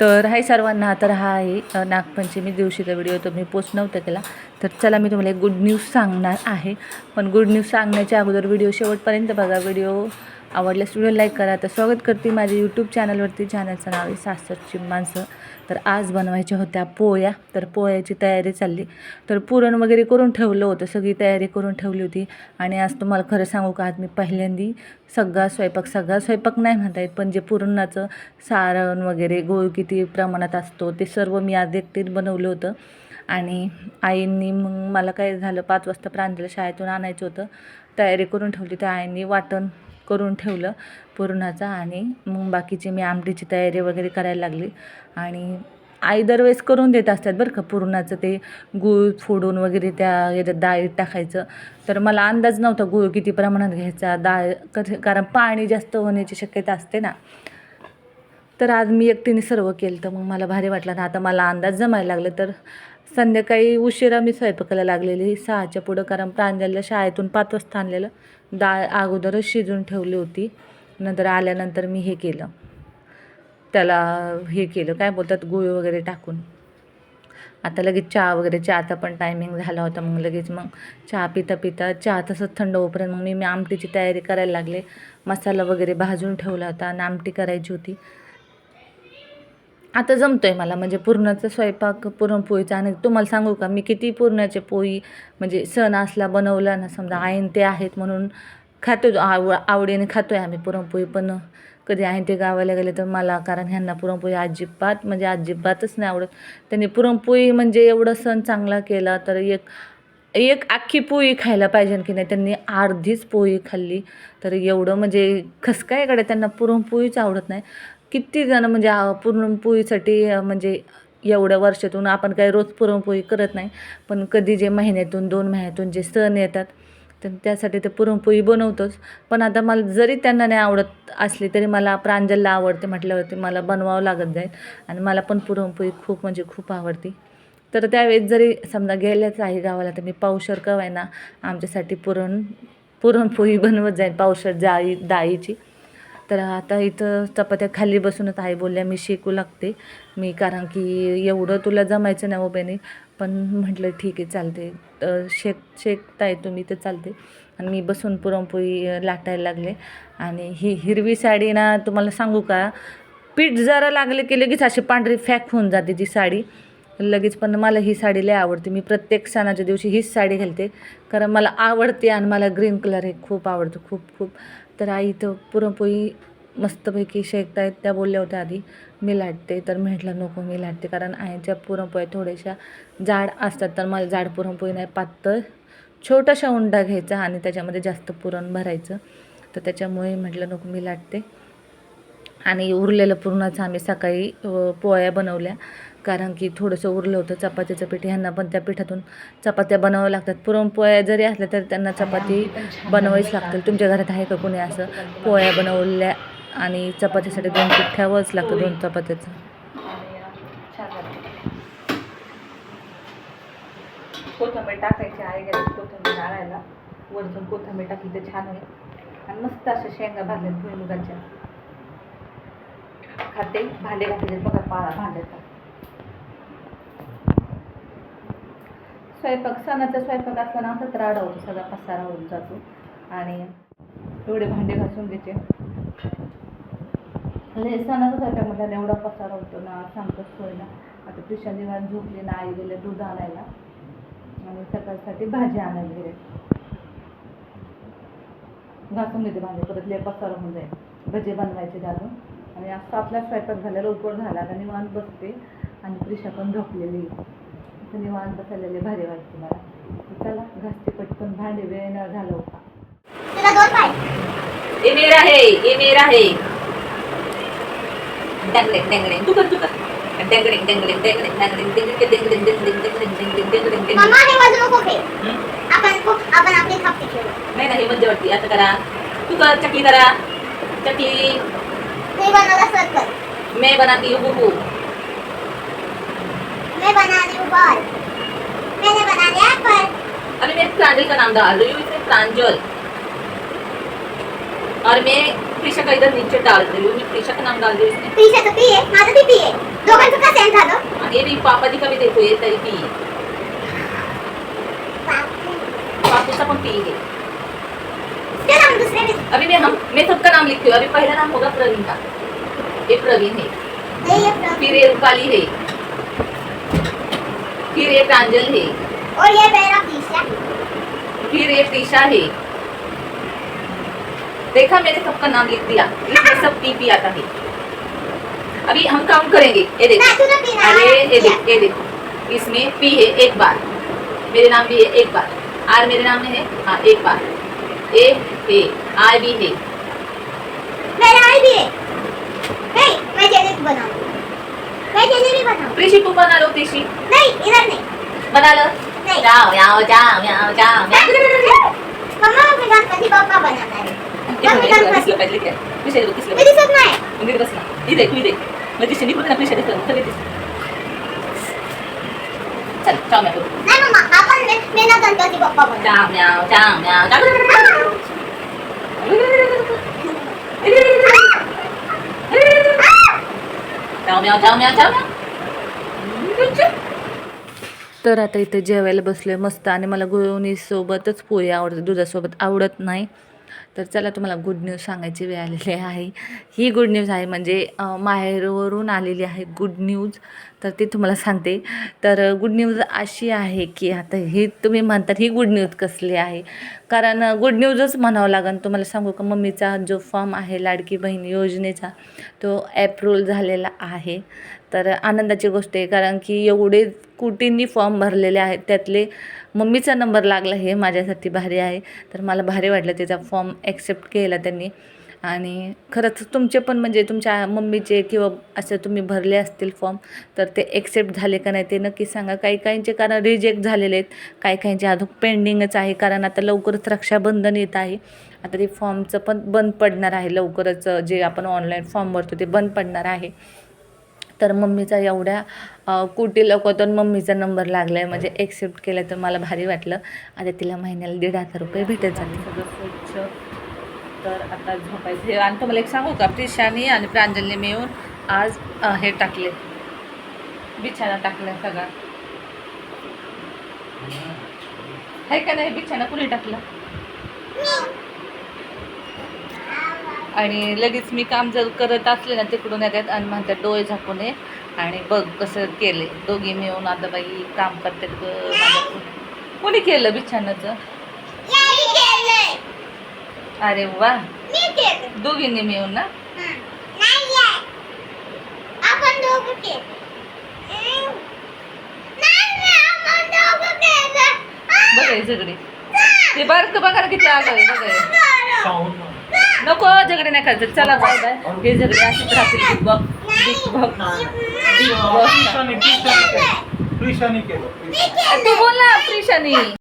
तर हाय सर्वांना तर हा आहे नागपंचमी दिवशीचा व्हिडिओ तुम्ही मी पोस्ट नव्हता केला. तर चला मी तुम्हाला एक गुड न्यूज सांगणार आहे. पण गुड न्यूज सांगण्याच्या अगोदर व्हिडिओ शेवटपर्यंत बघा. व्हिडिओ आवडल्यास व्हिडिओ लाईक करा. तर स्वागत करते माझ्या यूट्यूब चॅनलवरती चॅनलचं नाव आहे सासरची माणसं. तर आज बनवायच्या होत्या पोळ्या. तर पोळ्याची तयारी चालली. तर पुरण वगैरे करून ठेवलं होतं सगळी तयारी करून ठेवली होती. आणि आज तुम्हाला खरं सांगू का आज मी पहिल्यांदी सगळा स्वयंपाक सगळा स्वयंपाक नाही म्हणता येत पण जे पुरणाचं सारण वगैरे गोळ किती प्रमाणात असतो ते सर्व मी आज एकटीत बनवलं होतं. आणि आईंनी मग मला काय झालं पाच वाजता प्रांजला शाळेतून आणायचं होतं. तयारी करून ठेवली. तर आईंनी वाटण करून ठेवलं पुरणाचा आणि मग बाकीची मी आमटीची तयारी वगैरे करायला लागली. आणि आई दरवेळेस करून देत असतात बरं का पुरणाचं ते गूळ फोडून वगैरे त्या याच्यात डाळीत टाकायचं. तर मला अंदाज नव्हता गूळ किती प्रमाणात घ्यायचा डाळ कधी कारण पाणी जास्त होण्याची शक्यता असते ना. तर आज मी एकटीने सर्व केलं तर मग मला भारी वाटलं ना आता मला अंदाज जमायला लागलं तर संध्याकाळी उशिरा मी स्वयंपाकाला लागलेली. सहाच्या पुढं कारण प्रांजलला शाळेतून पाच वाजता आणलेलं. डाळ अगोदरच शिजून ठेवली होती. नंतर आल्यानंतर मी हे केलं. त्याला हे केलं. काय बोलतात? गुळ वगैरे टाकून. आता लगेच चहा वगैरे. चहाचा पण टायमिंग झाला होता. मग लगेच मग चहा पिता पिता चहा तसंच थंड होईपर्यंत मग मी मी आमटीची तयारी करायला लागले. मसाला वगैरे भाजून ठेवला होता. आणि आमटी करायची होती. आता जमतो आहे मला म्हणजे पुरणाचा स्वयंपाक पुरणपोळीचा. आणि तुम्हाला सांगू का मी किती पुरणाचे पोळी म्हणजे सण असला बनवला ना समजा आईन ते आहेत म्हणून खातो आव आवडीने खातो आहे आम्ही पुरणपोळी. पण कधी आहे ते गावाला गेले तर मला कारण ह्यांना पुरणपोळी अजिबात म्हणजे अजिबातच नाही आवडत. त्यांनी पुरणपोळी म्हणजे एवढं सण चांगला केला तर एक एक अख्खी पोळी खायला पाहिजे की नाही. त्यांनी अर्धीच पोळी खाल्ली तर एवढं म्हणजे खस त्यांना पुरणपोळीच आवडत नाही. किती जण म्हणजे पुरणपोळीसाठी म्हणजे एवढ्या वर्षातून आपण काही रोज पुरणपोळी करत नाही पण कधी जे महिन्यातून दोन महिन्यातून जे सण येतात तर त्यासाठी ते पुरणपोळी बनवतोच. पण आता मला जरी त्यांना नाही आवडत असली तरी मला प्रांजलला आवडते म्हटल्यावरती मला बनवावं लागत जाईल आणि मला पण पुरणपोळी खूप म्हणजे खूप आवडते. तर त्यावेळेस जरी समजा गेल्याच आहे गावाला तर मी पावशर कवाय ना आमच्यासाठी पुरण पुरणपोळी बनवत जाईल पावशर जाळी डाळीची. तर आता इथं चपात्या खाली बसूनच आहे बोलल्या मी शिकू लागते. मी कारण की एवढं तुला जमायचं नाही हो उभ्याने पण म्हटलं ठीक आहे चालते. शेक शेकताय तुम्ही तर चालते. आणि मी बसून पुरणपोळी लाटायला लागले. आणि ही हिरवी साडी ना तुम्हाला सांगू का? पीठ जरा लागले की लगेच अशी पांढरी फॅक होऊन जाते ती साडी. लगेच पण मला ही साडी लय आवडते. मी प्रत्येक सणाच्या दिवशी हीच साडी घालते. कारण मला आवडते आणि मला ग्रीन कलर हे खूप आवडतं. खूप खूप. तर आई इथं पुरणपोळी मस्तपैकी शेकतायत. त्या बोलल्या होत्या आधी मी लाटते. तर म्हटलं नको मी लाटते. कारण आईच्या पुरणपोळ्या थोड्याशा जाड असतात. तर मला जाड पुरणपोळी नाही पातळ. छोटाशा उंडा घ्यायचा आणि त्याच्यामध्ये जास्त पुरण भरायचं. तर त्याच्यामुळे म्हटलं नको मी लाटते. आणि उरलेलं पुरणाचं आम्ही सकाळी पोळ्या बनवल्या. कारण की थोडंसं उरलं होतं चपातीचं पीठ. ह्यांना पण त्या पिठातून चपात्या बनवाव्या लागतात. पुरणपोळ्या जरी असल्या तरी त्यांना चपाती बनवावीच लागतील. तुमच्या घरात आहे का कोणी असं? पोळ्या बनवल्या आणि चपातीसाठी दोन पीठ ठेवावंच लागतं दोन चपात्याचं. कोथंबीर टाकायची आहे गेली कोथंबीर आणायला. वरतून कोथंबीर टाकली तर छान होईल. आणि मस्त अशा शेंगा भाजल्यात भुईमुगाच्या खाते भांडे घातले बघा पाळा भांड्याचा स्वयंपाक सणाचा स्वयंपाक असताना असं त्राडा होतो सगळा पसारा होऊन जातो. आणि एवढे भांडे घासून घ्यायचे हे म्हणजे सणाचा स्वयंपाक म्हटल्याने एवढा पसारा होतो ना सांगतोच सोय ना आता पिशा निवांत झोपली ना आई गेले दूध आणायला. आणि सकाळसाठी भाजी आणायला गेले. घासून घेते भांडे परत लय पसारा होऊन जाईल. भजे बनवायचे घालून आणि असं आपला स्वयंपाक झाला लवकर झाला आणि निवांत बसते. आणि प्रिशा पण झोपलेली. तर निवांत बसायला लय भारी वाटते मला चला घासते पटकन भांडे वेळ न झालं होता तुला दोन पाय ये मेरा है ये मेरा है डंगड़िंग डंगड़िंग तू कर तू कर डंगड़िंग डंगड़िंग डंगड़िंग डंगड़िंग डंगड़िंग डंगड़िंग डंगड़िंग डंगड़िंग डंगड़िंग डंगड़िंग डंगड़िंग मम्मा हे वाजू नको खेळ? आपण खूप आपण आपली खापटी खेळू नाही नाही मध्यवर्ती आता करा तू कर चकली करा चकली मी बनवला सर कर मैं बनाती हूँ बुबू मैं बना रही हूँ बॉल। मैंने बना लिया एप्पल। अभी मैं प्रांजल का नाम डाल रही हूँ इसमें प्रांजल और मैं प्रीशा का इधर नीचे डाल रही हूँ मैं प्रीशा का नाम डाल रही हूँ इसमें। पीछे तो पिये माझं ती पिये दोघं देखो ये तरी पी बापू पापूचा पण पी है अभी मैं हम मैं सबका नाम लिखती हूँ अभी पहला नाम होगा प्रवीण का। ये प्रवीण है। ये फिर ये रूपाली है। फिर ये प्रांजल है। और ये मेरा तीसरा। फिर ये प्रीशा है। देखा मैंने सबका नाम लिख दिया। इसमें सब पी पी आता है। अभी हम काउंट करेंगे। ये देखो। अरे ये देख ये देखो। इसमें पी है एक बार। मेरे नाम भी है एक बार। आर मेरे नाम में है? हाँ एक बार। ए है। आर भी है। मेरा आई भी है। नहीं मैं जेनेट बनाऊँ। कृषी तू बना लो कृषी नहीं इधर नहीं. बना लो नहीं. जाओ जाओ जाओ जाओ जाओ जाओ मम्मा मी गणपती बाप्पा बनवणार मी गणपती. पाहिजे काय देखो किसलं मी दिसत नाही. इथे तू इथे मग दिसते निघून ना कृषी देखो सगळे दिसते. चल जाऊ म्या नाही मम्मा आपण मी- मी ना गणपती बाप्पा बनवणार. जाऊ म्याव जाऊ म्याव जाऊ जाऊ म्याव जाऊ म्याव जाऊ म्याव तर आता इथे जेवायला बसले मस्त आणि मला गुळवणीसोबतच पोळी आवडते दुधासोबत आवडत नाही. तर चला तुम्हाला गुड न्यूज सांगायची वेळ आलेली आहे. ही गुड न्यूज आहे म्हणजे माहेरवरून आलेली आहे गुड न्यूज तर ती तुम्हाला सांगते. तर गुड न्यूज अशी आहे की आता ही तुम्ही म्हणतात ही गुड न्यूज कसली आहे? कारण गुड न्यूजच म्हणावं लागेल तुम्हाला सांगू का मम्मीचा जो फॉर्म आहे लाडकी बहीण योजनेचा तो ॲप्रूव्हल झालेला आहे. तर आनंदाची गोष्ट आहे कारण की एवढे कुटींनी फॉर्म भरलेले आहेत त्यातले मम्मीचा नंबर लागला हे माझ्यासाठी भारी आहे. तर मला भारी वाटलं त्याचा फॉर्म ॲक्सेप्ट केला त्यांनी. आणि खरंच तुमचे पण म्हणजे तुमच्या मम्मीचे किंवा असं तुम्ही भरले असतील फॉर्म तर ते ॲक्सेप्ट झाले का नाही ते नक्की सांगा. काही काहींचे कारण रिजेक्ट झालेले आहेत काही काहींचे अजून पेंडिंगच आहे कारण आता लवकरच रक्षाबंधन येत आहे. आता ते फॉर्मचं पण बंद पडणार आहे लवकरच जे आपण ऑनलाईन फॉर्म भरतो ते बंद पडणार आहे. तर मम्मीचा एवढ्या कोटी लोकांतून मम्मीचा नंबर लागला आहे म्हणजे एक्सेप्ट केलं तर मला भारी वाटलं. आता तिला महिन्याला दीड हजार रुपये भेटत जाते सगळं स्वच्छ. तर आता झोपायचं. आणि तुम्हाला एक सांगू का? प्रिशानी आणि प्रांजलने मिळून आज हे टाकले. बिछाना टाकला सगळा आहे का नाही? बिछाना कुणी टाकला? आणि लगेच मी काम जर करत असले ना तिकडून येतात आणि म्हणतात डोळे झाकून ये आणि बघ कसं केले दोघी मिळून आता बाई काम करतात ग माझ्या कोणी केलं केलंय. अरे वा. मी केलं. दोघींनी मिळून ना. नाही आहे. आपण दोघं केलं. नाही आपण दोघं केलं. बघा हे झगडे ते बारक बघा ना किती आग आहे बघा हे. नको झगडे नाही करायचं. चला बाय बाय हे झगडे असेच राहतील Bigg Boss Bigg Boss Bigg मी केलं. तू बोल ना प्रिशानी.